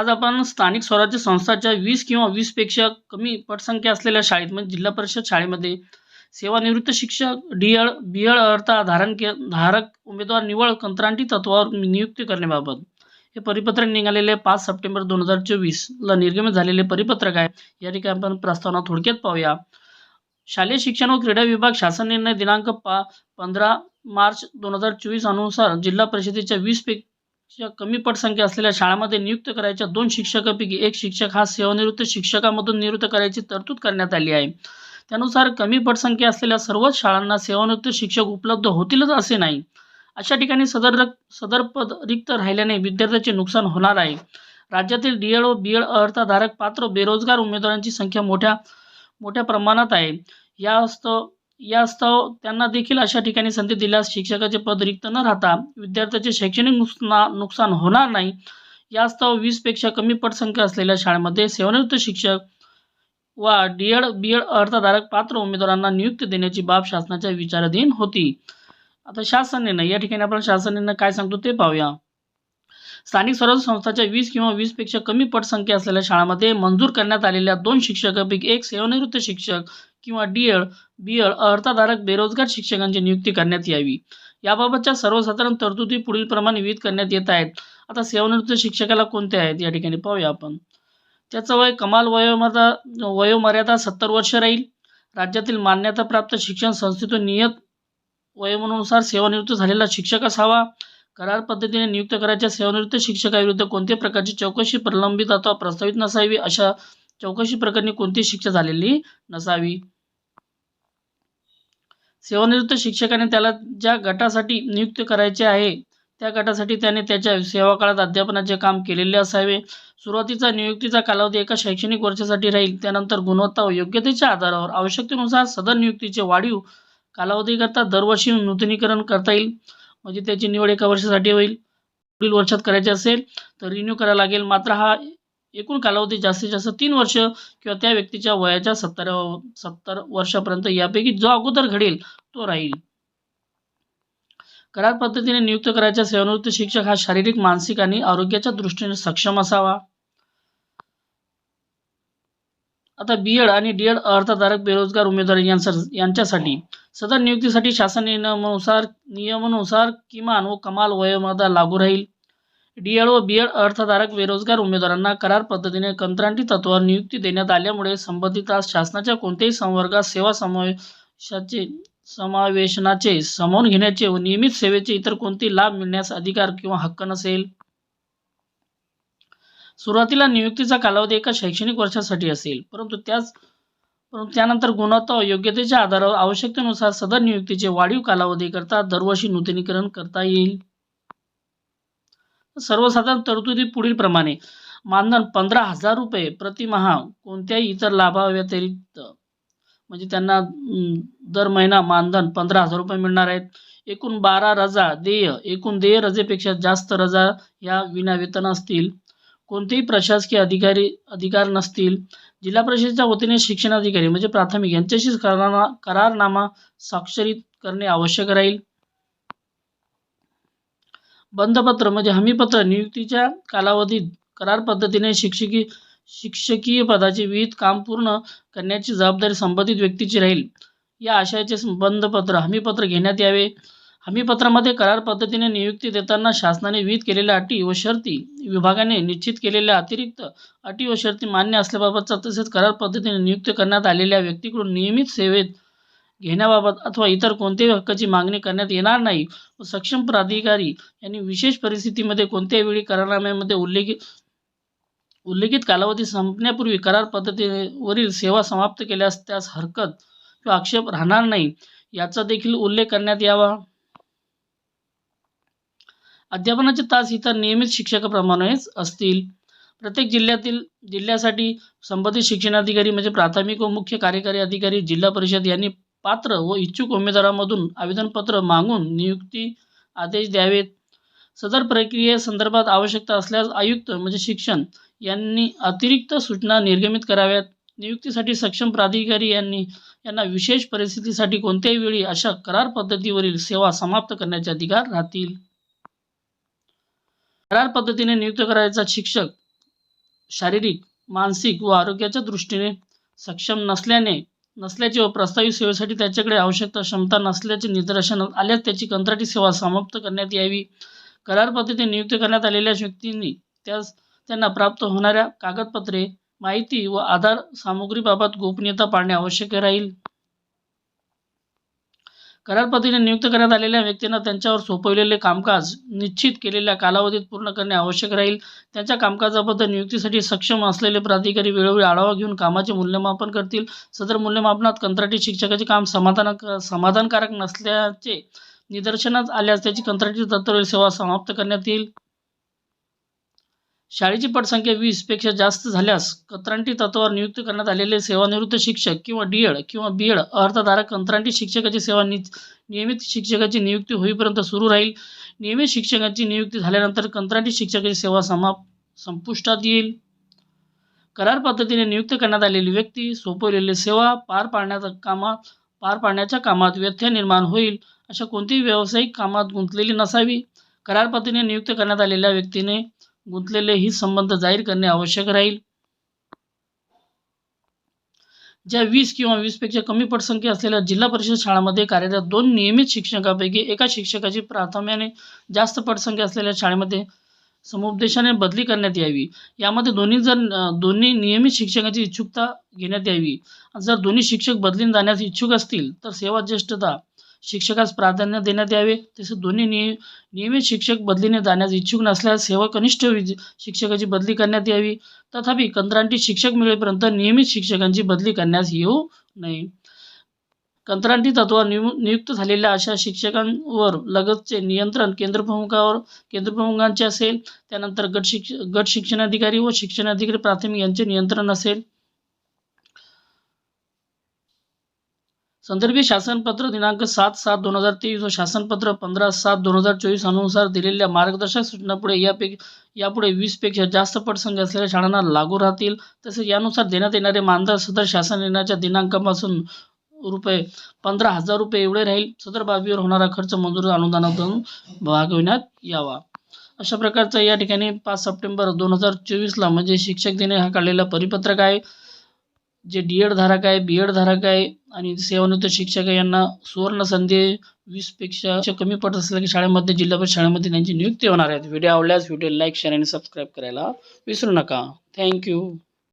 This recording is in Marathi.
आज आपण स्थानिक स्वराज्य संस्थाच्या वीस किंवा वीसपेक्षा कमी पटसंख्या असलेल्या शाळेत म्हणजे जिल्हा परिषद शाळेमध्ये सेवानिवृत्त शिक्षक डी एड बी एड अर्था धारण के धारक उमेदवार निवड कंत्राटी तत्वावर नियुक्ती करण्याबाबत. हे परिपत्रक निघालेले पाच सप्टेंबर दोन हजार चोवीसला निर्गमित झालेले परिपत्रक आहे. या ठिकाणी आपण प्रस्तावना थोडक्यात पाहूया. शालेय शिक्षण व क्रीडा विभाग शासन निर्णय दिनांक पा पंधरा मार्च दोन हजार चोवीस अनुसार जिल्हा परिषदेच्या वीस पे कमी पटसंख्या असलेल्या शाळांमध्ये नियुक्त करायच्या दोन शिक्षकापैकी एक शिक्षक हा सेवानिवृत्त शिक्षकामधून निवृत्त करायची तरतूद करण्यात आली आहे. त्यानुसार कमी पटसंख्या असलेल्या सर्वच शाळांना सेवानिवृत्त शिक्षक उपलब्ध होतीलच असे नाही. अशा ठिकाणी सदर सदर पद रिक्त राहिल्याने विद्यार्थ्याचे नुकसान होणार आहे. राज्यातील डी एड व बी एड अर्थधारक पात्र बेरोजगार उमेदवारांची संख्या मोठ्या मोठ्या प्रमाणात आहे. या असतं यास्तव त्यांना देखील अशा ठिकाणी संधी दिल्यास शिक्षकाचे पद रिक्त न राहता विद्यार्थ्याचे शैक्षणिक नुकसा नुकसान होणार नाही. यास्तव वीसपेक्षा कमी पटसंख्या असलेल्या शाळेमध्ये सेवानिवृत्त शिक्षक वा डी एड बी एड अर्थधारक पात्र उमेदवारांना नियुक्ती देण्याची बाब शासनाच्या विचाराधीन होती. आता शासन निर्णय या ठिकाणी आपण शासन निर्णय काय सांगतो ते पाहूया. स्थानिक स्वराज्य संस्थाच्या वीस किंवा वीसपेक्षा कमी पटसंख्या असलेल्या शाळांमध्ये मंजूर करण्यात आलेल्या दोन शिक्षकांपैकी एक सेवानिवृत्त शिक्षक किंवा डी एड बी एड अर्थधारक बेरोजगार शिक्षकांची नियुक्ती करण्यात यावी. याबाबतच्या सर्वसाधारण तरतुदी पुढीलप्रमाणे विहित करण्यात येत आहेत. आता सेवानिवृत्त शिक्षकाला कोणते आहेत? या ठिकाणी पाहूया आपण. त्याचं वय कमाल वयोमर्यादा वयोमर्यादा सत्तर वर्ष राहील. राज्यातील मान्यताप्राप्त शिक्षण संस्थेतून नियत वयोमानुसार सेवानिवृत्त झालेला शिक्षक असावा करार पद्धतीने नियुक्त करायच्या सेवानिवृत्त शिक्षकाविरुद्ध कोणत्याही प्रकारची चौकशी प्रलंबित अथवा प्रस्तावित नसावी अशा चौकशी प्रकरणी कोणतीही शिक्षा झालेली नसावी? सेवानिवृत्त शिक्षकाने त्याला ज्या गटासाठी नियुक्त करायचे आहे त्या गटासाठी त्याने त्याच्या सेवाकाळात अध्यापनाचे काम केलेले असावे. सुरुवातीचा नियुक्तीचा कालावधी एका शैक्षणिक वर्षासाठी राहील. त्यानंतर गुणवत्ता व योग्यतेच्या आधारावर आवश्यकतेनुसार सदर नियुक्तीचे वाढीव कालावधीकरता दरवर्षी नूतनीकरण करता येईल. म्हणजे त्याची निवड एका वर्षासाठी होईल. पुढील वर्षात करायचे असेल तर रिन्यू करायला लागेल. मात्र हा एकूण कालावधी जास्तीत जास्त तीन वर्ष किंवा त्या व्यक्तीच्या वयाच्या सत्तर सत्तर वर्षापर्यंत यापैकी जो अगोदर घडेल तो राहील. करार पद्धतीने नियुक्त करायचा सेवानिवृत्त शिक्षक हा शारीरिक मानसिक आणि आरोग्याच्या दृष्टीने सक्षम असावा. आता बी एड आणि डी एड अर्थधारक बेरोजगार उमेदवार यांचा यांच्यासाठी सदर नियुक्तीसाठी शासन नियमानुसार नियमानुसार किमान व कमाल वयोमर्यादा लागू राहील. डीएड व बी एड अर्थधारक बेरोजगार उमेदवारांना करार पद्धतीने कंत्राटी तत्वावर नियुक्ती देण्यात आल्यामुळे संबंधितास शासनाच्या कोणत्याही संवर्गात सेवा समावेशाचे समावेशनाचे सामावून घेण्याचे व नियमित सेवेचे इतर कोणते लाभ मिळण्यास अधिकार किंवा हक्क नसेल. सुरुवातीला नियुक्तीचा कालावधी एका शैक्षणिक वर्षासाठी असेल परंतु त्याच परंतु त्यानंतर गुणवत्ता व योग्यतेच्या आधारावर आवश्यकतेनुसार सदर नियुक्तीचे वाढीव कालावधीकरता दरवर्षी नूतनीकरण करता येईल. सर्वसाधारण तरतुदी पुढीलप्रमाणे मानधन पंधरा हजार रुपये प्रतिमहा कोणत्याही इतर लाभाव्यतिरिक्त. म्हणजे त्यांना दर महिना मानधन पंधरा हजार रुपये मिळणार आहेत. एकूण बारा रजा देय एकूण देय रजेपेक्षा जास्त रजा या विनावेतन असतील. कोणतेही प्रशासकीय अधिकारी अधिकार नसतील. जिल्हा परिषदेच्या वतीने शिक्षणाधिकारी म्हणजे प्राथमिक यांच्याशी करारना करारनामा स्वाक्षरित करणे आवश्यक राहील. बंधपत्र म्हणजे हमीपत्र नियुक्तीच्या कालावधीत करार पद्धतीने शिक्षकी शिक्षकीय पदाचे विहित काम पूर्ण करण्याची जबाबदारी संबंधित व्यक्तीची राहील. या आशयाचे बंधपत्र हमीपत्र घेण्यात यावे. हमीपत्रामध्ये करार पद्धतीने नियुक्ती देताना शासनाने विहित केलेल्या अटी व शर्ती विभागाने निश्चित केलेल्या अतिरिक्त अटी व शर्ती मान्य असल्याबाबतचा तसेच करार पद्धतीने नियुक्त करण्यात आलेल्या व्यक्तीकडून नियमित सेवेत घेण्याबाबत अथवा इतर कोणत्याही हक्काची मागणी करण्यात येणार नाही. व सक्षम प्राधिकारी यांनी विशेष परिस्थितीमध्ये कोणत्याही वेळी करारनाम्यामध्ये उल्लेखित उल्लेखित कालावधी संपण्यापूर्वी करार पद्धतीवरील सेवा समाप्त केल्यास त्यास हरकत किंवा आक्षेप राहणार नाही. याचा देखील उल्लेख करण्यात यावा. अध्यापनाचे तास इतर नियमित शिक्षकाप्रमाणेच असतील. प्रत्येक जिल्ह्यातील जिल्ह्यासाठी संबंधित शिक्षणाधिकारी म्हणजे प्राथमिक व मुख्य कार्यकारी अधिकारी जिल्हा परिषद यांनी पात्र व इच्छुक उमेदवारांमधून आवेदनपत्र मागून नियुक्ती आदेश द्यावेत. सदर प्रक्रियेसंदर्भात आवश्यकता असल्यास आयुक्त म्हणजे शिक्षण यांनी अतिरिक्त सूचना निर्गमित कराव्यात. नियुक्तीसाठी सक्षम प्राधिकारी यांनी यांना विशेष परिस्थितीसाठी कोणत्याही वेळी अशा करार पद्धतीवरील सेवा समाप्त करण्याचे अधिकार राहतील. करार पद्धतीने नियुक्त करायचा शिक्षक शारीरिक मानसिक व आरोग्याच्या दृष्टीने सक्षम नसल्याने नसल्याचे व प्रस्तावित सेवेसाठी त्याच्याकडे आवश्यकता क्षमता नसल्याचे निदर्शनास आल्यास त्याची कंत्राटी सेवा समाप्त करण्यात यावी. करार पद्धतीने नियुक्त करण्यात आलेल्या व्यक्तींनी त्यास त्यांना प्राप्त होणाऱ्या कागदपत्रे माहिती व आधार सामुग्रीबाबत गोपनीयता पाळणे आवश्यक राहील. करारपतीने नियुक्त करण्यात आलेल्या व्यक्तींना त्यांच्यावर सोपवलेले कामकाज निश्चित केलेल्या कालावधीत पूर्ण करणे आवश्यक राहील. त्यांच्या कामकाजाबद्दल नियुक्तीसाठी सक्षम असलेले प्राधिकारी वेळोवेळी आढावा घेऊन कामाचे मूल्यमापन करतील. सदर मूल्यमापनात कंत्राटी शिक्षकाचे काम समाधानक समाधानकारक नसल्याचे निदर्शनास आल्यास त्याची कंत्राटी तत्वरील सेवा समाप्त करण्यात येईल. शाळेची पटसंख्या वीसपेक्षा जास्त झाल्यास कंत्राटी तत्वावर नियुक्त करण्यात आलेले सेवानिवृत्त शिक्षक किंवा डीएड किंवा बी एड अर्थधारक कंत्राटी शिक्षकाची सेवा नि नियमित शिक्षकाची नियुक्ती होईपर्यंत सुरू राहील. नियमित शिक्षकाची नियुक्ती झाल्यानंतर कंत्राटी शिक्षकाची सेवा समाप संपुष्टात येईल. करार पद्धतीने नियुक्त करण्यात आलेली व्यक्ती सोपवलेली सेवा पार पाडण्याचा कामात पार पाडण्याच्या कामात व्यत्यय निर्माण होईल अशा कोणतीही व्यावसायिक कामात गुंतलेली नसावी. करार पद्धतीने नियुक्त करण्यात आलेल्या व्यक्तीने गुंतलेले ही संबंध जाहीर करणे आवश्यक राहील. ज्या वीस किंवा वीसपेक्षा कमी पटसंख्या असलेल्या जिल्हा परिषद शाळांमध्ये कार्यरत दोन नियमित शिक्षकापैकी एका शिक्षकाची प्राथम्याने जास्त पटसंख्या असलेल्या शाळेमध्ये समुपदेशाने बदली करण्यात यावी. यामध्ये दोन्ही जर दोन्ही नियमित शिक्षकाची इच्छुकता घेण्यात यावी. जर दोन्ही शिक्षक बदलीन जाण्यास इच्छुक असतील तर सेवा ज्येष्ठता शिक्षकास प्राधान्य देण्यात यावे. तसेच दोन्ही निय नियमित शिक्षक बदलीने जाण्यास इच्छुक नसल्यास सेवा कनिष्ठ शिक्षकाची बदली करण्यात यावी. तथापि कंत्राटी शिक्षक मिळेपर्यंत नियमित शिक्षकांची बदली करण्यास येऊ नये. कंत्राटी तत्वावर नियु नियुक्त झालेल्या अशा शिक्षकांवर लगतचे नियंत्रण केंद्रप्रमुखावर केंद्रप्रमुखांचे असेल. त्यानंतर गट शिक्ष गट शिक्षणाधिकारी व शिक्षणाधिकारी प्राथमिक यांचे नियंत्रण असेल. संदर्भी शासनपत्र दिनांक सात सात दोन हजार तेवीस व शासनपत्र पंधरा सात दोन हजार चोवीस अनुसार दिलेल्या मार्गदर्शक सूचनापुढे यापैकी यापुढे वीसपेक्षा जास्त पटसंख्या असलेल्या शाळांना लागू राहतील. तसेच यानुसार देण्यात येणारे मानधन सदर शासन येण्याच्या दिनांकापासून रुपये पंधरा हजार रुपये एवढे राहील. सदर बाबीवर होणारा खर्च मंजूर अनुदानातून भागविण्यात यावा. अशा प्रकारचा या ठिकाणी पाच सप्टेंबर दोन हजार चोवीसला म्हणजे शिक्षक दिने हा काढलेला परिपत्रक आहे. जे डी एड धारक आहे बी एड धारक आहे आणि सेवानिवृत्त शिक्षक आहे यांना सुवर्ण संधी वीसपेक्षा कमी पडत असल्या की शाळेमध्ये जिल्हा परिषद शाळेमध्ये त्यांची नियुक्ती होणार आहे. व्हिडिओ आवडल्यास व्हिडिओ लाईक शेअर आणि सबस्क्राईब करायला विसरू नका. थँक्यू